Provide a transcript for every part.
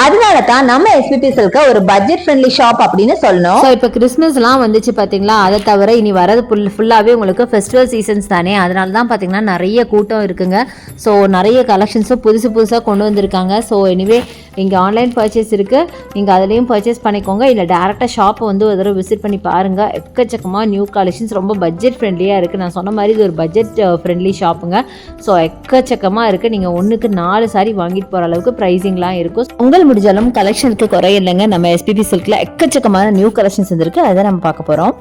அதனால தான் நம்ம எஸ்பிபி சில்க ஒரு பட்ஜெட் ஃப்ரெண்ட்லி ஷாப் அப்படின்னு சொல்லணும். ஸோ இப்போ கிறிஸ்மஸ்லாம் வந்துச்சு பார்த்தீங்களா அதை தவிர இனி வரது ஃபுல் ஃபுல்லாகவே உங்களுக்கு ஃபெஸ்டிவல் சீசன்ஸ் தானே. அதனால தான் பார்த்தீங்கன்னா நிறைய கூட்டம் இருக்குங்க. ஸோ நிறைய கலெக்ஷன்ஸும் புதுசு புதுசாக கொண்டு வந்திருக்காங்க. ஸோ எனிவே இங்கே ஆன்லைன் பர்ச்சேஸ் இருக்குது நீங்கள் அதுலேயும் பர்ச்சேஸ் பண்ணிக்கோங்க. இல்லை டேரெக்டாக ஷாப்பை வந்து ஒரு தடவை விசிட் பண்ணி பாருங்கள் எக்கச்சக்கமாக நியூ கலெக்ஷன்ஸ் ரொம்ப பட்ஜெட் ஃப்ரெண்ட்லியாக இருக்குது நான் சொன்ன மாதிரி இது ஒரு பட்ஜெட் ஃப்ரெண்ட்லி ஷாப்புங்க ஸோ எக்கச்சக்கமாக இருக்குது நீங்கள் ஒன்றுக்கு நாலு சாரி வாங்கிட்டு போகிற அளவுக்கு ப்ரைஸிங்லாம் இருக்கும். உங்கள் முடிஞ்சாலும் கலெக்ஷனுக்கு குறையில்லைங்க நம்ம எஸ்பிபி சில்கில் எக்கச்சக்கமான நியூ கலெக்ஷன்ஸ் இருந்திருக்கு அதை நம்ம பார்க்க போகிறோம்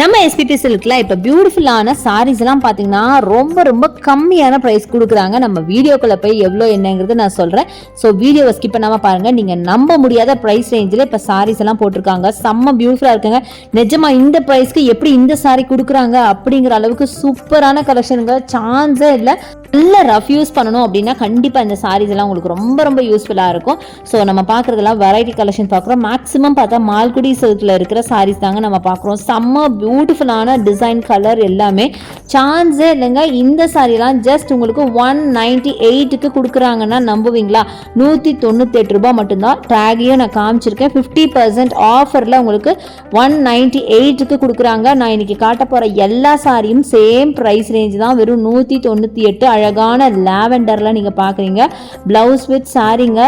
நம்ம எஸ்பிபி சில்க்ல இப்போ பியூட்டிஃபுல்லான சாரீஸ் எல்லாம் பார்த்தீங்கன்னா ரொம்ப ரொம்ப கம்மியான ப்ரைஸ் கொடுக்குறாங்க. நம்ம வீடியோக்குள்ள போய் எவ்வளோ என்னங்கிறது நான் சொல்கிறேன் ஸோ வீடியோவை ஸ்கிப் பண்ணாமல் பாருங்கள் நீங்கள் நம்ப முடியாத ப்ரைஸ் ரேஞ்சில் இப்போ சாரீஸ் எல்லாம் போட்டிருக்காங்க. செம்ம பியூட்டிஃபுல்லாக இருக்குங்க. நிஜமாக இந்த ப்ரைஸ்க்கு எப்படி இந்த சாரீ கொடுக்குறாங்க அப்படிங்கிற அளவுக்கு சூப்பரான கலெக்ஷனுங்க சான்ஸே இல்லை. நல்ல ரஃப் யூஸ் பண்ணணும் அப்படின்னா கண்டிப்பாக இந்த சாரீஸ் எல்லாம் உங்களுக்கு ரொம்ப ரொம்ப யூஸ்ஃபுல்லாக இருக்கும். ஸோ நம்ம பார்க்குறதெல்லாம் வெரைட்டி கலெக்ஷன் பார்க்குறோம் மேக்ஸிமம் பார்த்தா மால்குடி சில்கில் இருக்கிற சாரீஸ் தாங்க நம்ம பார்க்குறோம் செம்ம பியூட்டிஃபுல்லான டிசைன் கலர் எல்லாமே. சான்ஸே இல்லைங்க. இந்த சாரீலாம் ஜஸ்ட் உங்களுக்கு ஒன் நைன்டி எயிட்டுக்கு கொடுக்குறாங்கன்னா நம்புவீங்களா? நூற்றி தொண்ணூத்தெட்டு ரூபாய் மட்டும்தான். டேகையும் நான் காமிச்சிருக்கேன். ஃபிஃப்டி பர்சன்ட் ஆஃபரில் உங்களுக்கு ஒன் நைன்டி எயிட்டுக்கு கொடுக்குறாங்க. நான் இன்றைக்கி காட்ட போகிற எல்லா சாரியும் சேம் ப்ரைஸ் ரேஞ்சு தான். வெறும் நூற்றி தொண்ணூற்றி எட்டு அழகான லாவெண்டரில் நீங்கள் பார்க்குறீங்க ப்ளவுஸ் வித் சாரீங்க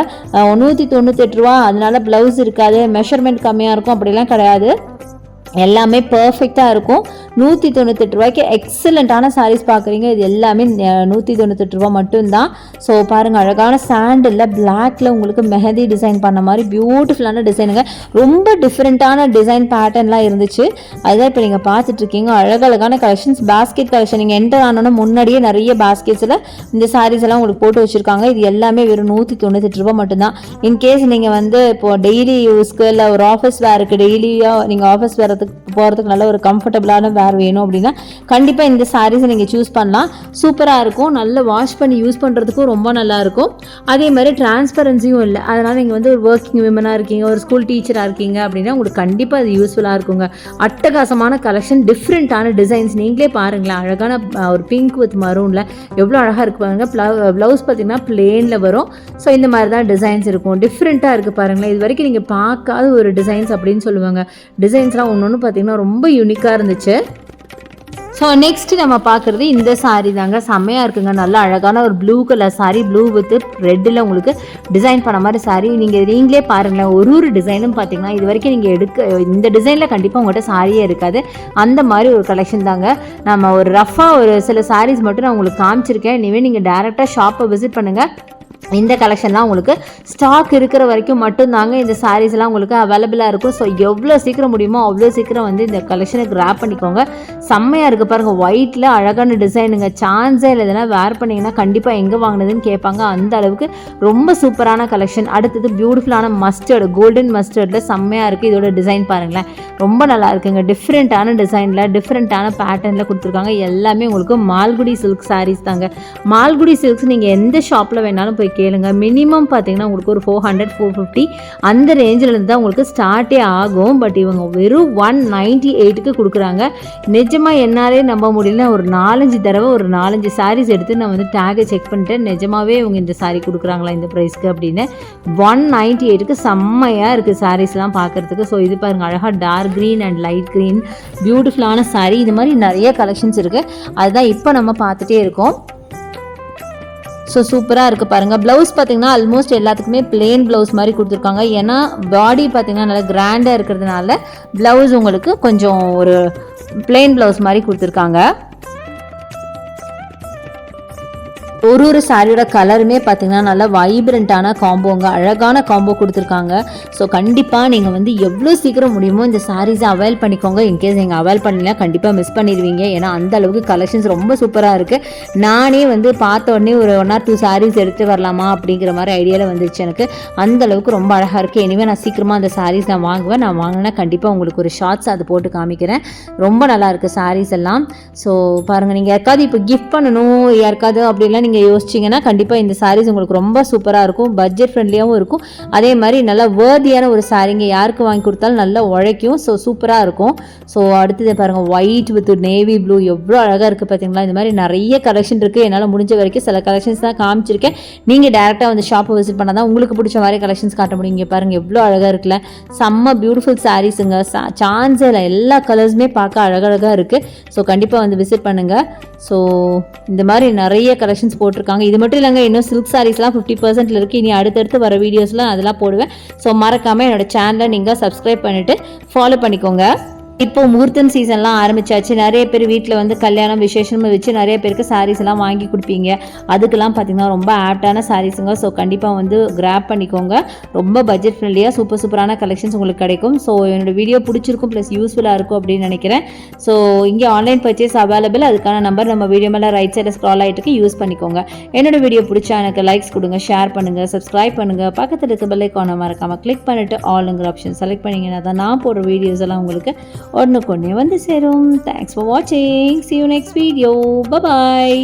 நூற்றி தொண்ணூத்தெட்டு ரூபா அதனால ப்ளவுஸ் இருக்காது. மெஷர்மெண்ட் கம்மியாக இருக்கும். அப்படிலாம் கிடையாது. எல்லாமே பர்ஃபெக்டாக இருக்கும். நூற்றி தொண்ணூத்தெட்டு ரூபாய்க்கு எக்ஸலண்ட்டான சாரீஸ் பார்க்குறீங்க. இது எல்லாமே நூற்றி தொண்ணூத்தெட்டு ரூபா மட்டும்தான். ஸோ பாருங்கள் அழகான சாண்டில் பிளாக்ல உங்களுக்கு மெஹந்தி டிசைன் பண்ண மாதிரி பியூட்டிஃபுல்லான டிசைனுங்க ரொம்ப டிஃப்ரெண்ட்டான டிசைன் பேட்டர்ன்லாம் இருந்துச்சு. அதுதான் இப்போ நீங்கள் பார்த்துட்ருக்கீங்க. அழகழகான கலெக்ஷன்ஸ் பேஸ்கெட் கலெக்ஷன் நீங்கள் என்டர் ஆனோன்னா முன்னாடியே நிறைய பேஸ்கெட்ஸில் இந்த சாரீஸ் எல்லாம் உங்களுக்கு போட்டு வச்சுருக்காங்க. இது எல்லாமே வெறும் நூற்றி தொண்ணூத்தெட்டு ரூபா மட்டும்தான். இன்கேஸ் நீங்கள் வந்து இப்போது டெய்லி யூஸ்க்கு இல்லை ஒரு ஆஃபீஸ் வேருக்கு டெய்லியாக நீங்கள் ஆஃபீஸ் வேறதுக்கு போகிறதுக்கு நல்ல ஒரு கம்ஃபர்டபுளான வேர் வேணும் அப்படின்னா கண்டிப்பாக இந்த சாரீஸை நீங்கள் சூஸ் பண்ணலாம். சூப்பராக இருக்கும். நல்ல வாஷ் பண்ணி யூஸ் பண்ணுறதுக்கும் ரொம்ப நல்லாயிருக்கும் அதே மாதிரி டிரான்ஸ்பரன்சியும் இல்லை. அதனால் நீங்கள் வந்து ஒரு ஒர்க்கிங் விமனாக இருக்கீங்க ஒரு ஸ்கூல் டீச்சராக இருக்கீங்க அப்படின்னா உங்களுக்கு கண்டிப்பாக அது யூஸ்ஃபுல்லாக இருக்குங்க. அட்டகாசமான கலெக்ஷன் டிஃப்ரெண்ட்டான டிசைன்ஸ் நீங்களே பாருங்களேன். அழகான ஒரு பிங்க் வித் மரூனில் எவ்வளோ அழகாக இருக்கு ப்ளவு ப்ளவுஸ் பார்த்தீங்கன்னா பிளேனில் வரும். ஸோ இந்த மாதிரி தான் டிசைன்ஸ் இருக்கும். டிஃப்ரெண்ட்டாக இருக்குது பாருங்களேன். இது வரைக்கும் நீங்கள் பார்க்காத ஒரு டிசைன்ஸ் அப்படின்னு சொல்லுவாங்க. டிசைன்ஸ்லாம் ஒன்று ஒன்று பார்த்தீங்கன்னா ரொம்ப யூனிக்காக இருந்துச்சு. ஸோ நெக்ஸ்ட் நம்ம பார்க்குறது இந்த saree தாங்க. செம்மையாக இருக்குங்க. நல்லா அழகான ஒரு blue colour saree blue with ரெட்டில் உங்களுக்கு டிசைன் பண்ண மாதிரி சாரீ நீங்கள் நீங்களே பாருங்களேன். ஒரு ஒரு டிசைனும் பார்த்தீங்கன்னா இது வரைக்கும் நீங்கள் எடுக்க இந்த டிசைனில் கண்டிப்பாக உங்கள்கிட்ட சாரியே இருக்காது. அந்த மாதிரி ஒரு கலெக்ஷன் தாங்க. நம்ம ஒரு ரஃபாக ஒரு சில சாரீஸ் மட்டும் நான் உங்களுக்கு காமிச்சிருக்கேன். இனிமேல் நீங்கள் டேரெக்டாக ஷாப்பை விசிட் பண்ணுங்கள் இந்த கலெக்ஷன்லாம் உங்களுக்கு ஸ்டாக் இருக்கிற வரைக்கும் மட்டும்தாங்க இந்த சாரீஸ்லாம் உங்களுக்கு அவைலபிளாக இருக்கும். ஸோ எவ்வளோ சீக்கிரம் முடியுமோ அவ்வளோ சீக்கிரம் வந்து இந்த கலெக்ஷனை கிராப் பண்ணிக்கோங்க. செம்மையாக இருக்குது பாருங்கள் ஒயிட்டில் அழகான டிசைனுங்க சான்ஸே இல்லை இதெல்லாம் வேர் பண்ணிங்கன்னா கண்டிப்பாக எங்கே வாங்கினதுன்னு கேட்பாங்க. அந்த அளவுக்கு ரொம்ப சூப்பரான கலெக்ஷன் அடுத்தது பியூட்டிஃபுல்லான மஸ்டர்டு கோல்டன் மஸ்டர்டில் செம்மையாக இருக்குது இதோட டிசைன் பாருங்களேன். ரொம்ப நல்லா இருக்குங்க. டிஃப்ரெண்ட்டான டிசைனில் டிஃப்ரெண்ட்டான பேட்டர்னில் கொடுத்துருக்காங்க. எல்லாமே உங்களுக்கு மால்குடி சில்க் சாரீஸ் தாங்க. மால்குடி சில்க்ஸ் நீங்கள் எந்த ஷாப்பில் வேணாலும் போய் கேளுங்க. மினிமம் பார்த்தீங்கன்னா உங்களுக்கு ஒரு ஃபோர் ஹண்ட்ரட் ஃபோர் ஃபிஃப்டி அந்த ரேஞ்சிலேருந்து தான் உங்களுக்கு ஸ்டார்ட்டே ஆகும். பட் இவங்க வெறும் ஒன் நைன்ட்டி எயிட்டுக்கு கொடுக்குறாங்க. நிஜமாக என்னாலே நம்ப முடியல ஒரு நாலஞ்சு தடவை ஒரு நாலஞ்சு சாரீஸ் எடுத்து நான் வந்து டேகை செக் பண்ணிட்டேன் நிஜமாகவே இவங்க இந்த சாரீ கொடுக்குறாங்களா இந்த ப்ரைஸ்க்கு அப்படின்னு. ஒன் நைன்ட்டி எயிட்டுக்கு செம்மையாக இருக்குது சாரீஸ்லாம் பார்க்குறதுக்கு ஸோ இது பாருங்கள் அழகாக dark green and light green பியூட்டிஃபுல்லான சாரீ இது மாதிரி நிறைய கலெக்ஷன்ஸ் இருக்குது அதுதான் இப்போ நம்ம பார்த்துட்டே இருக்கோம். ஸோ சூப்பராக இருக்குது பாருங்கள் ப்ளவுஸ் பார்த்தீங்கன்னா ஆல்மோஸ்ட் எல்லாத்துக்குமே plain ப்ளவுஸ் மாதிரி கொடுத்துருக்காங்க. ஏன்னா பாடி பார்த்தீங்கன்னா நல்லா கிராண்டாக இருக்கிறதுனால ப்ளவுஸ் உங்களுக்கு கொஞ்சம் ஒரு plain ப்ளவுஸ் மாதிரி கொடுத்துருக்காங்க. ஒரு ஒரு சாரியோட கலருமே பார்த்தீங்கன்னா நல்லா வைப்ரண்ட்டான காம்போங்க அழகான காம்போ கொடுத்துருக்காங்க. ஸோ கண்டிப்பாக நீங்கள் வந்து எவ்வளோ சீக்கிரம் முடியுமோ இந்த சாரீஸை அவைல் பண்ணிக்கோங்க. இன்கேஸ் நீங்கள் அவைல் பண்ணலாம் கண்டிப்பாக மிஸ் பண்ணிடுவீங்க. ஏன்னா அந்த அளவுக்கு கலெக்ஷன்ஸ் ரொம்ப சூப்பராக இருக்குது நானே வந்து பார்த்த உடனே ஒரு ஒன் ஆர் டூ சாரீஸ் எடுத்து வரலாமா அப்படிங்கிற மாதிரி ஐடியாவில் வந்துருச்சு எனக்கு. அந்த அளவுக்கு ரொம்ப அழகாக இருக்குது எனவே நான் சீக்கிரமாக அந்த சாரீஸ் நான் வாங்குவேன். நான் வாங்கினா கண்டிப்பாக உங்களுக்கு ஒரு ஷார்ட்ஸ் அதை போட்டு காமிக்கிறேன். ரொம்ப நல்லா இருக்குது சாரீஸ் எல்லாம். ஸோ பாருங்கள் நீங்கள் யாருக்காவது இப்போ கிஃப்ட் பண்ணணும் யாருக்காவது அப்படிலாம் நீங்கள் நீங்கள் யோசிச்சிங்கன்னா கண்டிப்பாக இந்த சாரீஸ் உங்களுக்கு ரொம்ப சூப்பராக இருக்கும். பட்ஜெட் ஃப்ரெண்ட்லியாகவும் இருக்கும். அதே மாதிரி நல்லா வேர்தியான ஒரு சாரீங்க யாருக்கு வாங்கி கொடுத்தாலும் நல்லா உழைக்கும். ஸோ சூப்பராக இருக்கும். ஸோ அடுத்தது பாருங்கள் ஒயிட் வித் நேவி ப்ளூ எவ்வளோ அழகாக இருக்குது பார்த்தீங்களா இந்த மாதிரி நிறைய கலெக்ஷன் இருக்குது என்னால் முடிஞ்ச வரைக்கும் சில கலெக்ஷன்ஸ் தான் காமிச்சிருக்கேன். நீங்கள் டேரெக்டாக வந்து ஷாப்பை விசிட் பண்ணால் தான் உங்களுக்கு பிடிச்ச மாதிரி கலெக்ஷன்ஸ் காட்ட முடியும். இங்கே பாருங்கள் எவ்வளோ அழகாக இருக்குல்ல. செம்ம பியூட்டிஃபுல் சாரீஸுங்க சான்ஸே இல்லை எல்லா கலர்ஸுமே பார்க்க அழகழகாக இருக்குது ஸோ கண்டிப்பாக வந்து விசிட் பண்ணுங்கள் ஸோ இந்த மாதிரி நிறைய கலெக்ஷன்ஸ் போட்டிருக்காங்க. இது மட்டும் இல்லைங்க இன்னும் சில்க் சாரீஸ்லாம் ஃபிஃப்டி பர்சன்ட்ல இருக்குது இனி அடுத்தடுத்து வர வீடியோஸ்லாம் அதெல்லாம் போடுவேன். ஸோ மறக்காமல் என்னோட சேனலை நீங்கள் சப்ஸ்கிரைப் பண்ணிவிட்டு ஃபாலோ பண்ணிக்கோங்க. இப்போ முகூர்த்தம் சீசன்லாம் ஆரம்பிச்சாச்சு. நிறைய பேர் வீட்டில் வந்து கல்யாணம் விசேஷம் வச்சு நிறைய பேருக்கு சாரீஸ் எல்லாம் வாங்கி கொடுப்பீங்க. அதுக்கெல்லாம் பார்த்தீங்கன்னா ரொம்ப ஆப்டான சாரீஸுங்க ஸோ கண்டிப்பாக வந்து கிராப் பண்ணிக்கோங்க. ரொம்ப பட்ஜெட் ஃப்ரெண்ட்லியாக சூப்பர் சூப்பரான கலெக்ஷன்ஸ் உங்களுக்கு கிடைக்கும். ஸோ என்னோட வீடியோ பிடிச்சிருக்கும் ப்ளஸ் யூஸ்ஃபுல்லாக இருக்கும் அப்படின்னு நினைக்கிறேன். ஸோ இங்கே ஆன்லைன் பர்ச்சேஸ் அவைலபிள் அதுக்கான நம்பர் நம்ம வீடியோ மேலே ரைட் சைடில் ஸ்க்ரால் ஆகிட்டு யூஸ் பண்ணிக்கோங்க. என்னோட வீடியோ பிடிச்சா எனக்கு லைக்ஸ் கொடுங்க ஷேர் பண்ணுங்கள் சப்ஸ்கிரைப் பண்ணுங்கள் பக்கத்தில் இருக்க பெல்லைக்கான மறக்காமல் கிளிக் பண்ணிவிட்டு ஆளுங்கிற ஆப்ஷன் செலக்ட் பண்ணிங்கன்னா தான் நான் போடுற வீடியோஸ் எல்லாம் உங்களுக்கு ஒன்றுக்கு ஒன்றே வந்து சேரும். தேங்க்ஸ் ஃபார் வாட்சிங் see you next video bye bye